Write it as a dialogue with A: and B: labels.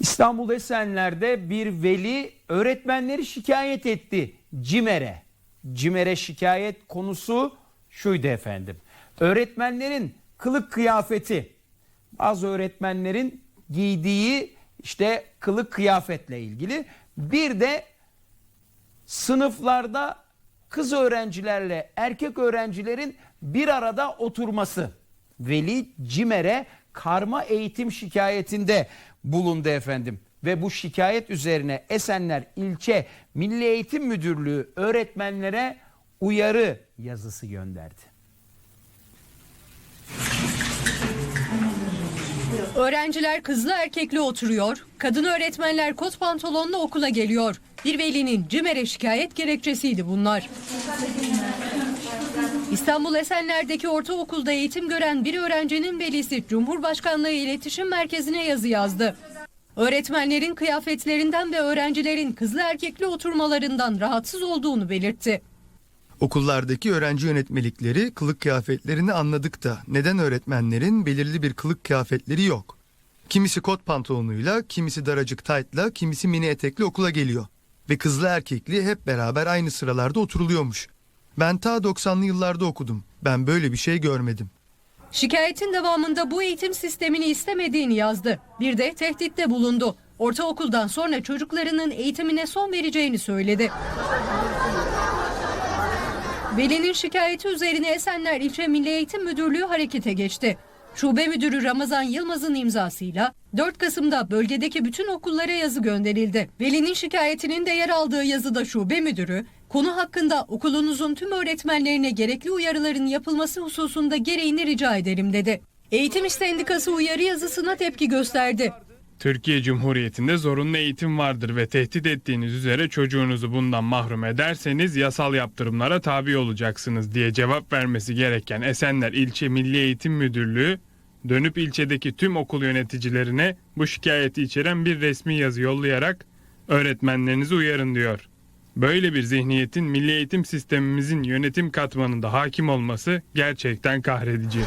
A: İstanbul Esenler'de bir veli öğretmenleri şikayet etti CİMER'e. CİMER'e şikayet konusu şuydu efendim. Öğretmenlerin kılık kıyafeti. Bazı öğretmenlerin giydiği işte kılık kıyafetle ilgili. Bir de sınıflarda kız öğrencilerle erkek öğrencilerin bir arada oturması. Veli CİMER'e karma eğitim şikayetinde bulundu efendim. Ve bu şikayet üzerine Esenler İlçe Milli Eğitim Müdürlüğü öğretmenlere uyarı yazısı gönderdi.
B: Öğrenciler kızlı erkekli oturuyor, kadın öğretmenler kot pantolonla okula geliyor. Bir velinin CİMER'e şikayet gerekçesiydi bunlar. İstanbul Esenler'deki ortaokulda eğitim gören bir öğrencinin velisi Cumhurbaşkanlığı İletişim Merkezi'ne yazı yazdı. Öğretmenlerin kıyafetlerinden ve öğrencilerin kızlı erkekli oturmalarından rahatsız olduğunu belirtti.
C: Okullardaki öğrenci yönetmelikleri kılık kıyafetlerini anladık da neden öğretmenlerin belirli bir kılık kıyafetleri yok? Kimisi kot pantolonuyla, kimisi daracık taytla, kimisi mini etekli okula geliyor. Ve kızlı erkekli hep beraber aynı sıralarda oturuluyormuş. Ben ta 90'lı yıllarda okudum. Ben böyle bir şey görmedim.
B: Şikayetin devamında bu eğitim sistemini istemediğini yazdı. Bir de tehditte bulundu. Ortaokuldan sonra çocuklarının eğitimine son vereceğini söyledi. Velinin şikayeti üzerine Esenler İlçe Milli Eğitim Müdürlüğü harekete geçti. Şube Müdürü Ramazan Yılmaz'ın imzasıyla 4 Kasım'da bölgedeki bütün okullara yazı gönderildi. Velinin şikayetinin de yer aldığı yazıda şube müdürü, konu hakkında okulunuzun tüm öğretmenlerine gerekli uyarıların yapılması hususunda gereğini rica ederim dedi. Eğitim Sendikası uyarı yazısına tepki gösterdi.
D: Türkiye Cumhuriyeti'nde zorunlu eğitim vardır ve tehdit ettiğiniz üzere çocuğunuzu bundan mahrum ederseniz yasal yaptırımlara tabi olacaksınız diye cevap vermesi gereken Esenler İlçe Milli Eğitim Müdürlüğü dönüp ilçedeki tüm okul yöneticilerine bu şikayeti içeren bir resmi yazı yollayarak öğretmenlerinizi uyarın diyor. Böyle bir zihniyetin milli eğitim sistemimizin yönetim katmanında hakim olması gerçekten kahredici.